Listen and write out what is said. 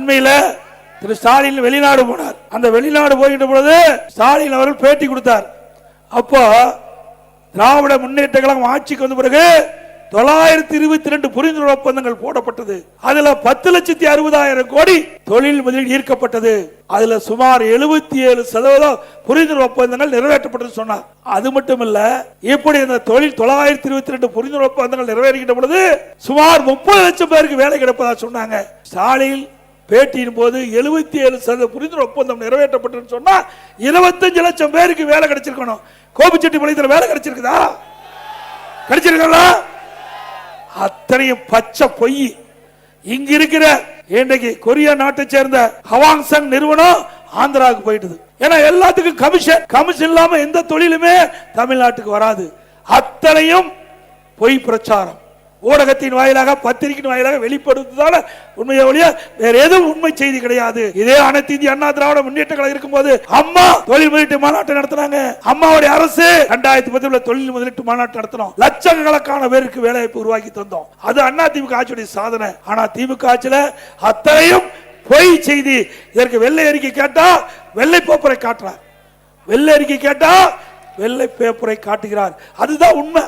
அண்மையில் திரு ஸ்டாலின் வெளிநாடு போனார். அந்த வெளிநாடு போகின்ற பொழுது ஸ்டாலின் அவர்கள் பேட்டி கொடுத்தார். அப்போ திராவிட முன்னேற்ற கழகம் ஆட்சிக்கு வந்த பிறகு தொள்ளாயிரத்தி இருபத்தி ரெண்டு புரிந்துணர்வு ஒப்பந்தங்கள் போடப்பட்டது. அதுல பத்து லட்சத்தி அறுபதாயிரம் கோடி தொழில் முதலீடு ஈர்க்கப்பட்டது. அதுல சுமார் எழுபத்தி ஏழு சதவீதம் புரிந்துணர்வு ஒப்பந்தங்கள் நிறைவேற்றப்பட்டது சொன்னார். அது மட்டும் இல்ல இப்படி இந்த தொழில் தொள்ளாயிரத்தி இருபத்தி ரெண்டு புரிந்துணர்வு ஒப்பந்தங்கள் நிறைவேறுகின்ற பொழுது சுமார் முப்பது லட்சம் பேருக்கு வேலை கிடைப்பதா சொன்னாங்க. ஸ்டாலின் பேட்டியின் போது எழுபத்தி ஏழு சதவீத புரிந்துணர்வு ஒப்பந்தம் நிறைவேற்றப்பட்டதுன்னு சொன்னால் இருபத்தஞ்சு லட்சம் பேருக்கு வேலை கிடைச்சிருக்கணும். கோபிச்செட்டிப்பாளையத்தில் வேலை கிடைச்சிருக்குதா? கிடைச்சிருக்கா அத்தனையும் பச்சை பொய். இங்க இருக்கிற இன்றைக்கு கொரியா நாட்டை சேர்ந்த ஹவாங்சங் நிறுவனம் ஆந்திராவுக்கு போயிட்டுது. ஏன்னா எல்லாத்துக்கும் கமிஷன் கமிஷன் இல்லாம எந்த தொழிலுமே தமிழ்நாட்டுக்கு வராது. அத்தனையும் பொய் பிரச்சாரம். ஊடகத்தின் வாயிலாக பத்திரிகையின் வாயிலாக வெளிப்படுத்துதால உண்மையை ஒழிய வேற எதுவும் உண்மை செய்தி கிடையாது. இதே அனைத்து இந்திய அண்ணா திராவிட முன்னேற்ற கழகம் இருக்கும்போது அம்மா தொழில் முதலீட்டு மாநாட்டை நடத்தினாங்க. அம்மாவுடைய அரசு ரெண்டாயிரத்தி பத்துல தொழில் முதலீட்டு மாநாட்டு நடத்தினோம். லட்சக்கணக்கான பேருக்கு வேலைவாய்ப்பு உருவாக்கி தந்தோம். அது அண்ணா திமுக ஆட்சியுடைய சாதனை. ஆனா திமுக ஆட்சியில அத்தனையும் பொய் செய்தி. இதற்கு வெள்ளை அறிக்கை கேட்டா வெள்ளை பேப்பரை காட்டுறார். வெள்ளை அறிக்கை கேட்டா வெள்ளை பேப்பரை காட்டுகிறார். அதுதான் உண்மை.